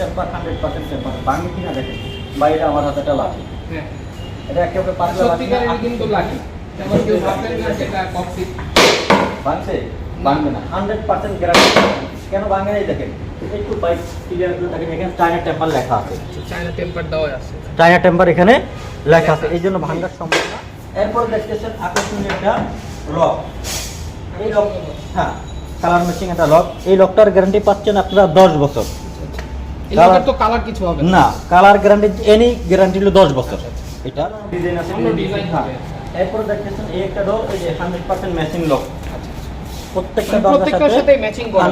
Hundred percent ভাঙে কিনা দেখেন বা এটা আমার হাতে একটা লাঠি। হ্যাঁ। এটা একেবারে পাতলা লাঠি। সত্যিকারের কিন্তু লাঠি। যেমন কেউ ভাববেন না সেটা ককসিট ভাঙছে? ভাঙবে না। হান্ড্রেড পার্সেন্ট গ্যারান্টি কেন ভাঙে নাই দেখেন? একটু বাইক ক্লিয়ার করে দেখেন এখানে চায়না টেম্পার লেখা আছে। চায়না টেম্পার দেওয়া আছে। চায়না টেম্পার এখানে লেখা আছে। এই জন্য ভাঙার সম্ভব না এরপরে দেখতেছেন আকর্ষণীয় একটা লক এই লক হ্যাঁ কালার ম্যাচিং একটা লক এই লকটার গ্যারান্টি পাচ্ছেন আপনারা দশ বছর। এই তো কালার কিছু হবে না। কালার গ্যারান্টি এনি গ্যারান্টি হলো দশ বছর। এটা ডিজাইন আছে ডিজাইন হ্যাঁ। এরপরে দেখতেছেন এই একটা ডোর এই যে হান্ড্রেড পার্সেন্ট ম্যাচিং লক প্রত্যেকটা মানে প্রত্যেকটার সাথে করা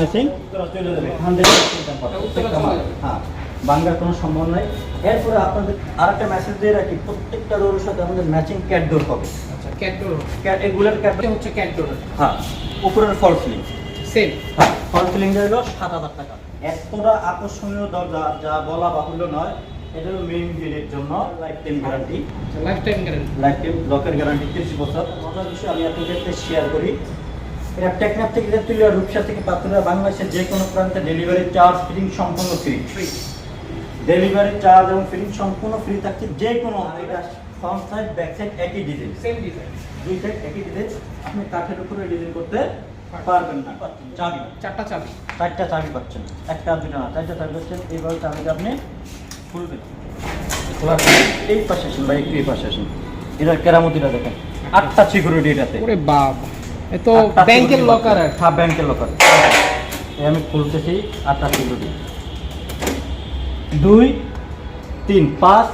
ম্যাচিং। হ্যাঁ। বাংলার কোনো সম্ভব নাই। এরপরে আপনাদের আরেকটা মেসেজ দিয়ে রাখি প্রত্যেকটা ডোরের সাথে আমাদের ম্যাচিং ক্যাট ডোর হবে। আচ্ছা এগুলোর ক্যাট হ্যাঁ উপরের ফল সিলিং সেম হ্যাঁ ফল সিলিংটা হলো সাত হাজার টাকা। এতটা আকর্ষণীয় দরজা যা বলা বাহুল্য নয় এটা হলো মেইন গেটের জন্য life time guarantee life time guarantee life time লকের গ্যারান্টি তিরিশ বছর। মজার বিষয় আমি আপনাদের শেয়ার করি। এটা টেকনাফ থেকে তেতুলিয়া রূপসা থেকে পাতুলিয়া বাংলাদেশের যে কোনো প্রান্তে ডেলিভারি চার্জ ফিটিং সম্পূর্ণ ফ্রি ফ্রি ডেলিভারি চার্জ এবং ফিটিং সম্পূর্ণ ফ্রি থাকছে যে কোনো এটা ফ্রন্ট সাইড ব্যাক সাইড একই ডিজাইন সেম ডিজাইন দুই সাইড একই ডিজাইন আপনি কাঠের উপরে ডিজাইন করতে পারবেন না। চাবি। চারটা চাবি। চারটা চাবি পাচ্ছেন। একটা দুটো না চারটা চাবি পাচ্ছেন। এইভাবে চাবিটা আপনি খুলবেন। খোলার এই পাশে আসুন বা একটু এই পাশে আসুন। এটার কেরামতিটা দেখেন। আটটা সিকিউরিটি এটাতে। ওরে বাপ। এ তো ব্যাংকের লকার আর। হ্যাঁ ব্যাংকের লকার এই আমি খুলতেছি আটটা সিকিউরিটি দুই তিন পাঁচ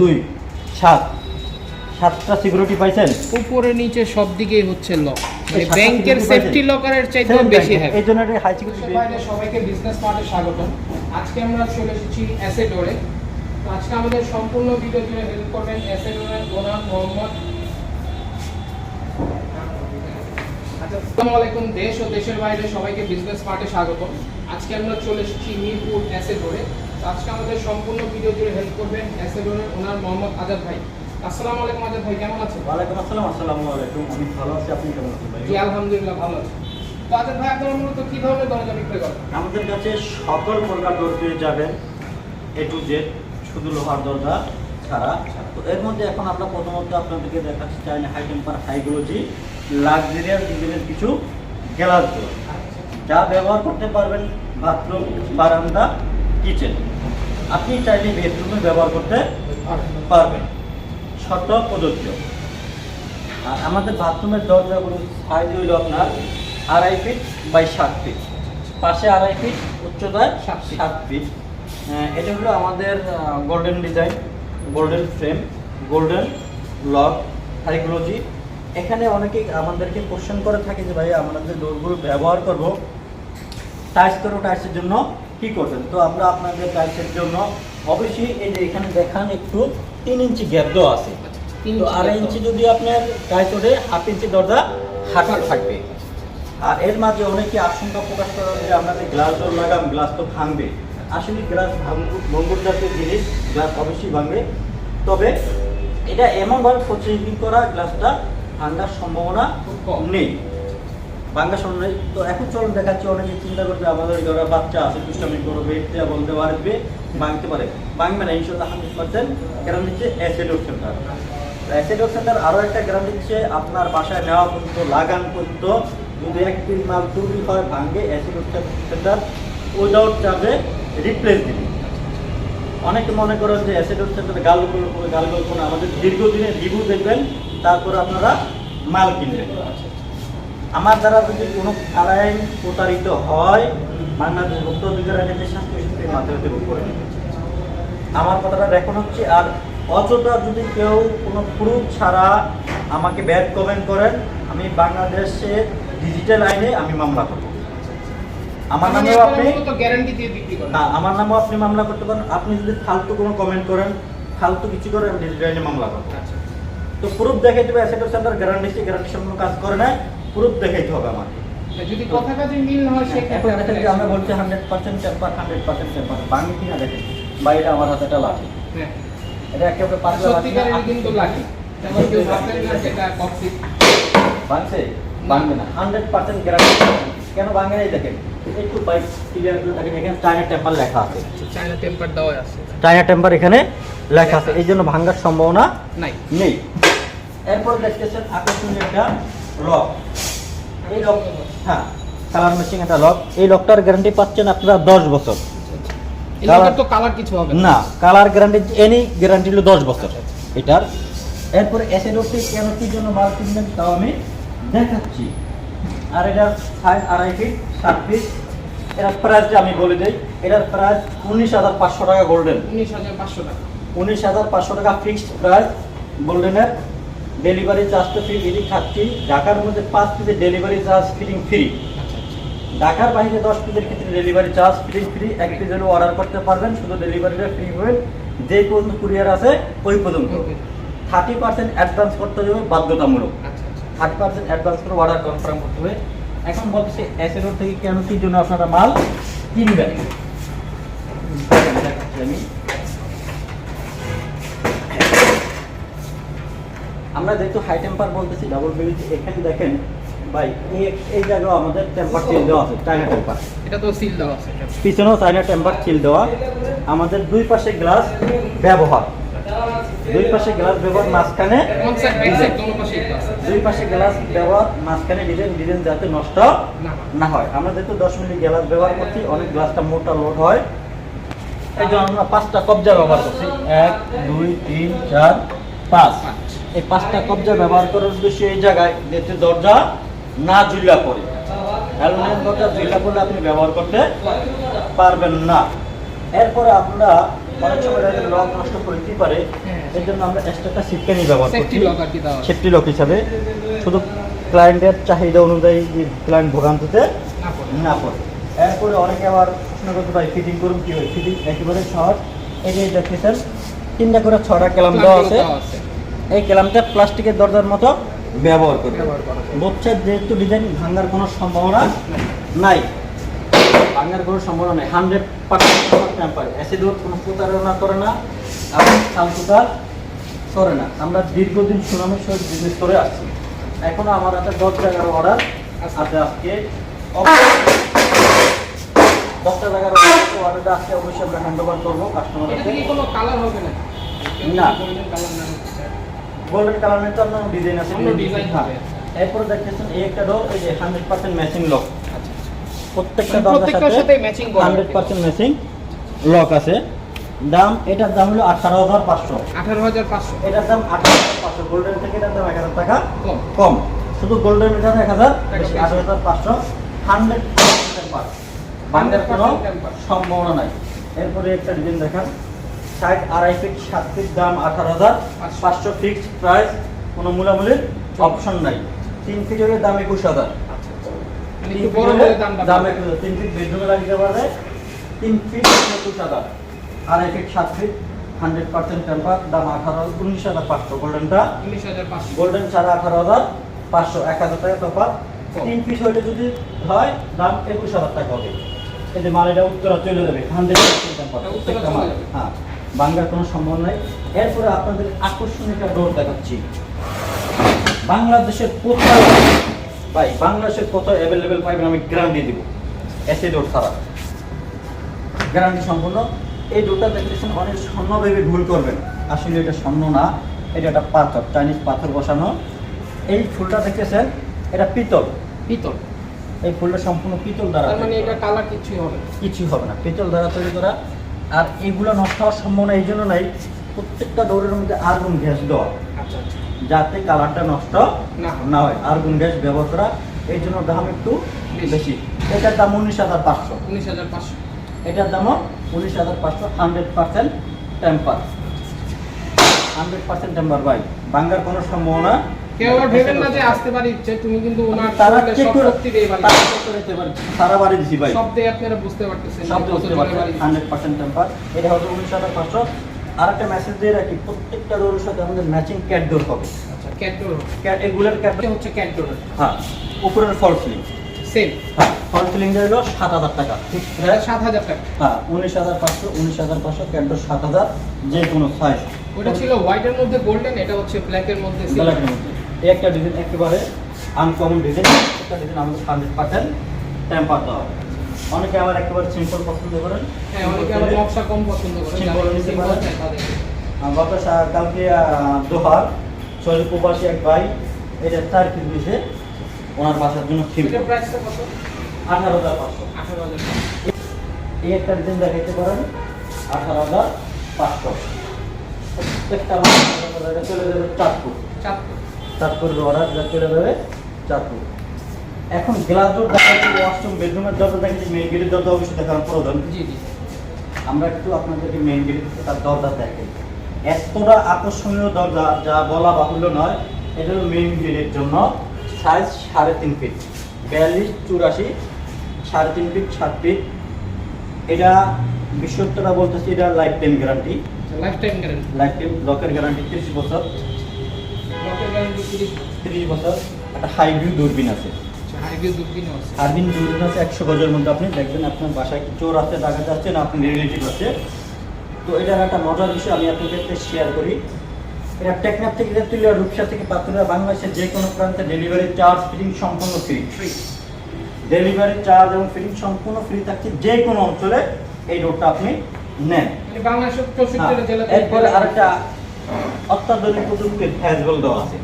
দুই সাত। সাতটা সিকিউরিটি পাইছেন? উপরে নিচে সব দিকেই হচ্ছে লক ব্যাংকের সেফটি লকারের Same বেশি bank, এই জন্য হাই সিকিউরিটি বাইরে সবাইকে বিজনেস মার্টে স্বাগতম। আজকে আমরা চলে এসেছি অ্যাসেডোরে আজকে আমাদের সম্পূর্ণ ভিডিও জুড়ে হেল্প করবেন অ্যাসেডোরের ওনার মোহাম্মদ। আচ্ছা আসসালামু আলাইকুম দেশ ও দেশের বাইরে সবাইকে বিজনেস মার্টে স্বাগতম। আজকে আমরা চলে এসেছি মিরপুর অ্যাসেডোরে তো আজকে আমাদের সম্পূর্ণ ভিডিও জুড়ে হেল্প করবেন অ্যাসেডোরের ওনার মোহাম্মদ আজাদ ভাই। আসসালামু আলাইকুম আজাদ ভাই কেমন আছেন? ওয়ালাইকুম আসসালাম আসসালামু আলাইকুম। আমি ভালো আছি আপনি কেমন আছেন ভাই? জি আলহামদুলিল্লাহ ভালো আছি। তো আজাদ ভাই আপনারা মূলত কি ধরনের দরজা বিক্রি করেন? আমাদের কাছে সকল প্রকার পেয়ে যাবেন এ টু জেড শুধু লোহার দরজা ছাড়া। তো এর মধ্যে এখন আমরা প্রথমত আপনাদেরকে দেখাচ্ছি China high temper high glossy luxurious ডিজাইনের কিছু গ্লাস ডোর যা ব্যবহার করতে পারবেন বাথরুম বারান্দা কিচেন আপনি চাইলে বেডরুমে ব্যবহার করতে পারবেন। শর্ত প্রযোজ্য। আর আমাদের বাথরুমের দরজাগুলো সাইজ হইল আপনার আড়াই ফিট বাই সাত ফিট। পাশে আড়াই ফিট উচ্চতায় সাত ফিট। এটা হলো আমাদের golden design golden frame golden lock high glossy এখানে অনেকেই আমাদেরকে কোশ্চেন করে থাকে যে ভাই আমরা যে ডোরগুলো ব্যবহার করব টাইস করব টাইসের জন্য কি করছেন তো আমরা আপনাদের টাইসের জন্য অবশ্যই এই যে এখানে দেখান একটু তিন ইঞ্চি গ্যাপ দেওয়া আছে। তিন তো আড়াই ইঞ্চি যদি আপনার টাইস ওঠে হাফ ইঞ্চি দরজা হাঁটা থাকবে। আর এর মাঝে অনেকে আশঙ্কা প্রকাশ করেন যে যে গ্লাস ডোর লাগাম গ্লাস তো ভাঙবে। আসলে গ্লাস ভঙ্গুর জাতীয় জিনিস গ্লাস অবশ্যই ভাঙবে। তবে এটা এমনভাবে প্রতিনিধি করা গ্লাসটা ভাঙার সম্ভাবনা খুব কম। নেই। সম্ভাবনা নেই। তো এখন চলুন দেখাচ্ছি অনেকে চিন্তা করবে, আমাদের ঘরে বাচ্চা আছে, দুষ্টামি করবে এটা বলতে পারবে ভাঙতে পারে। ভাঙবে না ইনশাল্লাহ হান্ড্রেড পার্সেন্ট কারণ হচ্ছে অ্যাসিড সেন্টার অ্যাসিড সেন্টার আরও একটা গ্যারান্টি দিচ্ছে, আপনার বাসায় নেওয়া পর্যন্ত, লাগান পর্যন্ত, যদি এক তিন মাল চুরি হয় ভাঙবে অ্যাসিড সেন্টার উইদাউট চার্জে রিপ্লেস দিবে। অনেকে মনে করেন যে অ্যাসিড সেন্টার গাল গাল না, আমাদের দীর্ঘদিনের রিভিউ দেখবেন, তারপর আপনারা মাল কিনবেন। আমার দ্বারা যদি কোনো কারাইন প্রতারিত হয় বাংলাদেশ ভোক্ত অধিকার আইনের স্বাস্থ্য হিসেবে মাথায় করে। আমার কথাটা রেকর্ড হচ্ছে আর অযথা যদি কেউ কোনো প্রুফ ছাড়া আমাকে ব্যাড কমেন্ট করেন আমি বাংলাদেশের ডিজিটাল আইনে আমি মামলা করব। আমার মানে নামেও আপনি না আমার নামেও আপনি মামলা করতে পারেন। আপনি যদি ফালতু কোনো কমেন্ট করেন ফালতু কিছু করে আমি ডিজিটাল আইনে মামলা করব। আচ্ছা। তো প্রুফ দেখাইতে হবে অ্যাসেট সেন্টার গ্যারান্টি গ্যারান্টি সম্পূর্ণ কাজ করে না প্রুফ দেখাইতে হবে আমাকে। যদি কথা কাজে মিল না হয় সেক্ষেত্রে দেখেন যে আমরা বলছি hundred percent temper hundred percent temper ভাঙে কিনা দেখেন? বা এটা আমার হাতে একটা লাঠি। হ্যাঁ। এটা একেবারে পাতলা না, সত্যিকারের কিন্তু লাঠি। যেমন কেউ ভাববেন না সেটা ককসিট ভাঙছে ভাঙবে না। হান্ড্রেড পার্সেন্ট গ্যারান্টি কেন দেখেন? একটু বাইক ক্লিয়ার করে দেখেন এখানে চায়না টেম্পার লেখা আছে। চায়না টেম্পার দেওয়া আছে। চায়না টেম্পার এখানে লেখা আছে। এই জন্য ভাঙার সম্ভাবনা নাই। নেই। এরপর দেখতেছেন আকর্ষণীয় একটা লক হ্যাঁ কালার মেশিং একটা লক এই লকটার গ্যারান্টি পাচ্ছেন আপনারা দশ বছর। তো কালার কিছু হবে না। কালার গ্যারান্টি এনি গ্যারান্টি হলো দশ বছর। এটার এরপরে এসএডওটি কেন কি জন্য মাল কিনবেন তাও আমি দেখাচ্ছি। আর এটার সাইজ আড়াই ফিট সাত ফিট এটার প্রাইসটা আমি বলে দিই এটার প্রাইস উনিশ হাজার পাঁচশো টাকা গোল্ডেন উনিশ হাজার পাঁচশো টাকা। উনিশ হাজার পাঁচশো টাকা ফিক্সড প্রাইস গোল্ডেনের ডেলিভারি চার্জ তো ফ্রি এদিক খাচ্ছি ঢাকার মধ্যে পাঁচ পিসের ডেলিভারি চার্জ ফিটিং ফ্রি ঢাকার বাইরে দশ পিসের ক্ষেত্রে ডেলিভারি চার্জ ফ্রি ফ্রি এক পিসের অর্ডার করতে পারবেন শুধু ডেলিভারিটা ফ্রি হবে যে পর্যন্ত কুরিয়ার আছে ওই পর্যন্ত। থার্টি পার্সেন্ট অ্যাডভান্স করতে হবে বাধ্যতামূলক। থার্টি পার্সেন্ট অ্যাডভান্স করে অর্ডার কনফার্ম করতে হবে। এখন বলতেছে এসএরও থেকে কেন কি জন্য আপনারা মাল কিনবেন? দেখাচ্ছি আমি। আমরা যেহেতু হাই টেম্পার বলতেছি ডাবল বেরিজ এখানে দেখেন ভাই এই জায়গায় আমাদের টেম্পার চেঞ্জ দেওয়া আছে চায়না টেম্পার এটা তো সিল দেওয়া আছে এটা। পিছনেও চায়না টেম্পার চিল দেওয়া। আমাদের দুই পাশে গ্লাস ব্যবহার। দুই পাশে গ্লাস ব্যবহার মাঝখানে দুই পাশে গ্লাস ব্যবহার মাঝখানে ডিজাইন ডিজাইন যাতে নষ্ট না না হয়। আমরা যেহেতু দশ মিনিট গ্লাস ব্যবহার করছি অনেক গ্লাসটা মোটা লোড হয়। এই জন্য আমরা পাঁচটা কবজা ব্যবহার করছি। এক দুই তিন চার পাঁচ। এই পাঁচটা কবজা ব্যবহার করার উদ্দেশ্য এই জায়গায় যাতে দরজা না ঝুলা পড়ে। অ্যালুমিনিয়াম দরজা ঝুলা পড়লে আপনি ব্যবহার করতে পারবেন না। এরপরে আমরা অনেক সময় লক নষ্ট করে দিতে পারে। হ্যাঁ। এই জন্য আমরা এক্সট্রা সিটকানি ব্যবহার সেফটি লক হিসাবে। শুধু ক্লায়েন্টের চাহিদা অনুযায়ী যে ক্লায়েন্ট ভোগান্তিতে না পড়ে। এরপরে অনেকে আবার প্রশ্ন করতে পারে ফিটিং করুন কি হয়? ফিটিং একেবারে সহজ। এই যে দেখতেছেন তিনটা করে ছটা ক্যালাম দেওয়া আছে। এই ক্যালামটা প্লাস্টিকের দরজার মতো ব্যবহার করবে করা যায়। বোচ্ছের যেহেতু ডিজাইন ভাঙার কোনো সম্ভাবনা নাই। ভাঙার কোনো সম্ভাবনা নেই। হান্ড্রেড পার্সেন্ট টেম্পার অ্যাসিডোর কোনো প্রতারণা করে না আর সালকুতার করে না। আমরা দীর্ঘদিন সুনামের সহিত বিজনেস করে আসছি। এখনও আমার হাতে দশ জায়গার অর্ডার আছে আজকে। দশটা জায়গার অর্ডারটা আজকে অবশ্যই আমরা হ্যান্ড ওভার করব হবে না। কালার না। গোল্ডেন কালার তো আপনার ডিজাইন আছে অন্য। হবে। এরপরে দেখতেছেন এই একটা ডোর এই যে হান্ড্রেড পার্সেন্ট ম্যাচিং লক প্রত্যেকটা দরজার প্রত্যেকটার সাথে ম্যাচিং করা হান্ড্রেড পার্সেন্ট ম্যাচিং লক আছে। দাম এটার দাম হলো আঠারো হাজার পাঁচশো। আঠারো হাজার পাঁচশো। এটার দাম আঠারো হাজার পাঁচশো। গোল্ডেন থেকে এটার দাম এক হাজার টাকা কম। কম। শুধু গোল্ডেন এটার এক হাজার। আঠারো হাজার পাঁচশো। হান্ড্রেড পার্সেন্ট বাংলার কোনো সম্ভাবনা নাই। এরপরে একটা ডিজাইন দেখান। ষাট আড়াই ফিট সাত ফিট দাম আঠারো হাজার পাঁচশো। পাঁচশো ফিক্সড প্রাইস কোনো মূলামূলির অপশন নাই। তিন ফিট হলে দাম একুশ হাজার। আচ্ছা। আচ্ছা মানে দাম বাড়বে। তিন ফিট বেডরুমে লাগিয়ে পারবে তিন ফিট একুশ হাজার। আড়াই ফিট সাত ফিট হান্ড্রেড পার্সেন্ট টেম্পার দাম আঠারো উনিশ হাজার পাঁচশো। গোল্ডেনটা উনিশ হাজার পাঁচশো। গোল্ডেন সাড়ে আঠারো হাজার পাঁচশো। এক হাজার টাকা কম। তিন পিস হইলে যদি হয় দাম একুশ হাজার টাকা হবে। এই যে মাল এটা উত্তরা চলে যাবে। হান্ড্রেড এটা উত্তরা চলে যাবে। হ্যাঁ। বাংলার কোনো সম্ভব নাই এরপরে আপনাদের আকর্ষণীয় একটা ডোর দেখাচ্ছি। বাংলাদেশের কোথাও ভাই বাংলাদেশের কোথাও অ্যাভেলেবেল পাইবেন আমি গ্যারান্টি দিব। এসে ডোর ছাড়া। গ্যারান্টি সম্পূর্ণ। এই ডোরটা দেখতেছেন অনেক স্বর্ণ ভেবে ভুল করবেন। আসলে এটা স্বর্ণ না এটা একটা পাথর চাইনিজ পাথর বসানো। এই ফুলটা দেখতেছেন এটা পিতল। পিতল। এই ফুলটা সম্পূর্ণ পিতল দ্বারা মানে এটা কালার কিছুই হবে কিছুই হবে না। পিতল দ্বারা তৈরি করা। আর এগুলো নষ্ট হওয়ার সম্ভাবনা এই জন্য নাই। প্রত্যেকটা দৌড়ের মধ্যে আর্গুন গ্যাস দেওয়া। যাতে কালারটা নষ্ট না হয়। আর্গুন গ্যাস ব্যবহার করা এই জন্য দাম একটু বেশি। এটার দাম উনিশ হাজার পাঁচশো। উনিশ হাজার পাঁচশো। এটার দামও উনিশ হাজার পাঁচশো hundred percent temper hundred percent temper ভাই। বাঙ্গার কোনো সম্ভাবনা কেউ ভেবেন না যে আসতে পারি ইচ্ছে তুমি কিন্তু ওনার তারা চেক করে শক্তি দিয়ে বাড়ি। তারা check করে দিতে পারে। সারা বাড়ি দিছি ভাই। শব্দে আপনারা বুঝতে পারতেছেন সব বুঝতে জোরে পারছেন বাড়ি। টেম্পার এটা হচ্ছে উনিশ আর একটা মেসেজ দিয়ে রাখি প্রত্যেকটা ডোরের সাথে আমাদের ম্যাচিং ক্যাট ডোর হবে। আচ্ছা ক্যাট এগুলোর ক্যাট হ্যাঁ উপরের ফল সিলিং সেম হ্যাঁ ফল হলো সাত হাজার টাকা। ঠিক সাত হাজার টাকা। হ্যাঁ উনিশ হাজার পাঁচশো উনিশ হাজার পাঁচশো ক্যাট ডোর সাত হাজার যে কোনো সাইজ ওটা ছিল হোয়াইটের মধ্যে গোল্ডেন এটা হচ্ছে ব্ল্যাকের মধ্যে। ব্ল্যাকের মধ্যে। এই একটা ডিজাইন একেবারে আনকমন ডিজাইন একটা ডিজাইন আমাদের হান্ড্রেড পার্সেন্ট টেম্পার দেওয়া অনেকে আবার একেবারে সিম্পল পছন্দ করেন হ্যাঁ অনেকে আবার নকশা কম পছন্দ করে Simple নিতে পারেন। চায় তাদের। আহ, গত কালকে দোহার শরীর প্রবাসী এক ভাই এটা চার পিস দিয়েছে ওনার বাসার জন্য কত? আঠারো হাজার পাঁচশো। আঠারো হাজার এই একটা ডিজাইন দেখাইতে পারেন আঠারো হাজার পাঁচশো। প্রত্যেকটা চলে যাবে চাঁদপুর। চাঁদপুর। চাঁদপুর অর্ডার যা চলে যাবে চাঁদপুর এখন গ্লাস ডোর দেখাচ্ছি ওয়াশরুম বেডরুমের দরজা দেখাচ্ছি মেন গেটের দরজা অবশ্যই দেখানো প্রয়োজন জি জি। আমরা একটু আপনাদেরকে মেন গেট তার দরজা দেখাই। এতটা আকর্ষণীয় দরজা যা বলা বাহুল্য নয় এটা হলো মেন গেটের জন্য সাইজ সাড়ে তিন ফিট বিয়াল্লিশ চুরাশি সাড়ে তিন ফিট সাত ফিট এটা বিশ্বস্তরা বলতেছি এটা lifetime guarantee lifetime guarantee lifetime লকের গ্যারান্টি তিরিশ বছর। তিরিশ তিরিশ বছর একটা হাই দূরবীন আছে। হাইভিউ দুর্দিন আছে। হারবিন দূরবীন আছে একশো গজের মধ্যে। আপনি দেখবেন আপনার বাসায় চোর আছে ডাকা যাচ্ছে না আপনি রিলেটিভ আছে। তো এটার একটা মজার বিষয় আমি আপনাদের শেয়ার করি। এটা টেকনাফ থেকে তেতুলিয়া রূপসা থেকে পাতুলিয়া বাংলাদেশের যে কোনো প্রান্তে ডেলিভারি চার্জ ফিটিং সম্পূর্ণ ফ্রি ফ্রি ডেলিভারি চার্জ এবং ফিটিং সম্পূর্ণ ফ্রি থাকছে যে কোনো অঞ্চলে এই রোডটা আপনি নেন। মানে বাংলাদেশের হ্যাঁ, এরপরে আরেকটা অত্যাধুনিক প্রযুক্তির ফ্যাজবল দেওয়া আছে।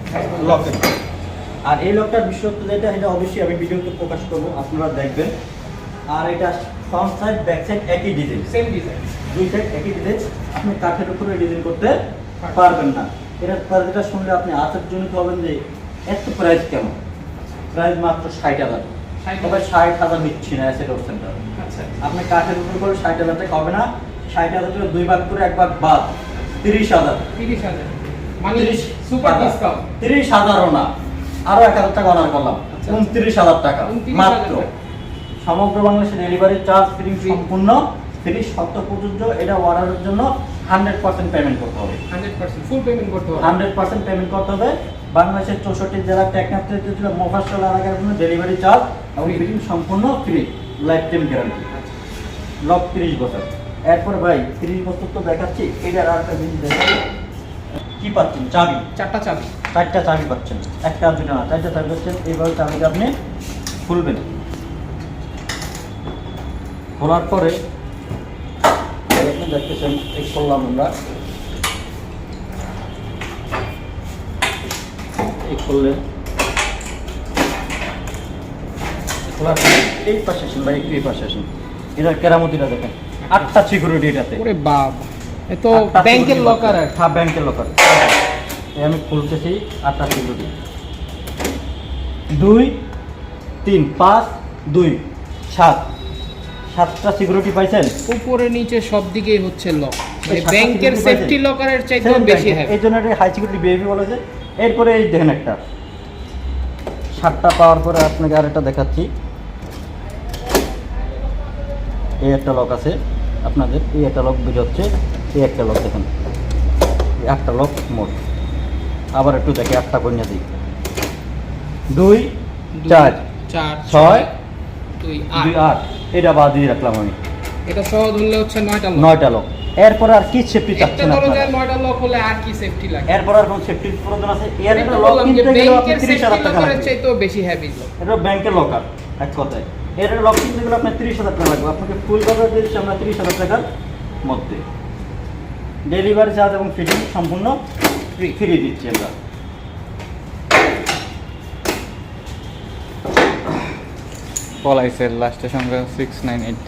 লকেট আর এই লকটার বিশেষত্ব যেটা এটা অবশ্যই আমি ভিডিওতে প্রকাশ করব আপনারা দেখবেন। আর এটা ফ্রন্ট সাইড ব্যাক সাইড একই ডিজাইন সেম ডিজাইন দুই সাইড একই ডিজাইন আপনি কাঠের উপরে ডিজাইন করতে পারবেন না। এটার প্রাইসটা শুনলে আপনি আশ্চর্যজনিত হবেন যে এত প্রাইস কেমন? প্রাইস মাত্র ষাট হাজার। তবে ষাট হাজার নিচ্ছি না অ্যাসেট সেন্টার আচ্ছা। আপনি কাঠের উপর করে ষাট হাজার টাকা হবে না। ষাট হাজার টাকা দুই ভাগ করে এক ভাগ বাদ। তিরিশ হাজার। তিরিশ হাজার। মানে সুপার ডিসকাউন্ট তিরিশ হাজারও না। আরও এক হাজার টাকা অনার করলাম। আচ্ছা। উনত্রিশ হাজার টাকা। মাত্র। সমগ্র বাংলাদেশে ডেলিভারি চার্জ ফ্রি সম্পূর্ণ পর্যন্ত এটা অর্ডারের জন্য হান্ড্রেড পার্সেন্ট পেমেন্ট করতে হবে। ফুল পেমেন্ট করতে হবে। হান্ড্রেড পার্সেন্ট পেমেন্ট করতে হবে। বাংলাদেশের চৌষট্টি জেলার টেকনাফ ছিল মোফাসল এলাকার জন্য ডেলিভারি চার্জ এবং। ফিটিং সম্পূর্ণ free life time guarantee lock তিরিশ বছর। এরপর ভাই তিরিশ বছর তো দেখাচ্ছি এটার আর একটা জিনিস দেখাচ্ছি কি পাচ্ছেন? চাবি? চারটা চাবি। চারটা চাবি পাচ্ছেন। একটা দুটা না চারটা চাবি পাচ্ছেন এইভাবে চাবিটা আপনি খুলবেন। খোলার পরে দেখতেছেন এই করলাম আমরা। এই করলেন। খোলার পরে এই পাশে আসেন ভাই একটু এই পাশে আসেন। এটার কেরামতিটা দেখেন। আটটা সিকিউরিটি এটাতে ওরে বাপ এ তো ব্যাংকের লকার আর হ্যাঁ ব্যাংকের লকার এই আমি খুলতেছি আটটা সিকিউরিটি দুই তিন পাঁচ দুই সাত। সাতটা সিকিউরিটি পাইছেন? উপরে নিচে সব দিকেই হচ্ছে লক মানে ব্যাংকের সেফটি? লকারের চাইতে বেশি হ্যাভি এই জন্য এটা হাই সিকিউরিটি বিহেভি বলেছে এরপরে এই দেখেন একটা। সাতটা পাওয়ার পরে আপনাকে আরেকটা দেখাচ্ছি। এই একটা লক আছে। আপনাদের এই একটা লক বেরোচ্ছে এই একটা লক দেখেন। এই একটা লক মোট। আবার একটু দেখে একটা কন্যা দিই। দুই চার চার ছয় দুই আট। এটা বাদ দিয়ে রাখলাম আমি। এটা সহ ধরলে হচ্ছে নয়টা লক নয়টা লক এরপরে আর কি সেফটি চাচ্ছেন ধরো আপনারা? নয়টা লক হলে আর কি সেফটি লাগে? এরপর আর কোন সেফটির প্রয়োজন আছে? এর লক কিনতে গেলে আপনি ব্যাংকের তিরিশ সেফটি হাজার টাকা লকারের লাগবে। চাইতেও বেশি হ্যাভি এটা ব্যাংকের লকার এক কথায়। এর লক কিনতে গেলে আপনার তিরিশ হাজার টাকা লাগবে। আপনাকে ফুল কভার দিচ্ছি আমরা তিরিশ হাজার টাকার মধ্যে। ডেলিভারি চার্জ এবং ফিটিং সম্পূর্ণ ফ্রি ফ্রি দিচ্ছি আমরা। পলাইসের লাস্টের সংখ্যা সিক্স নাইন এইট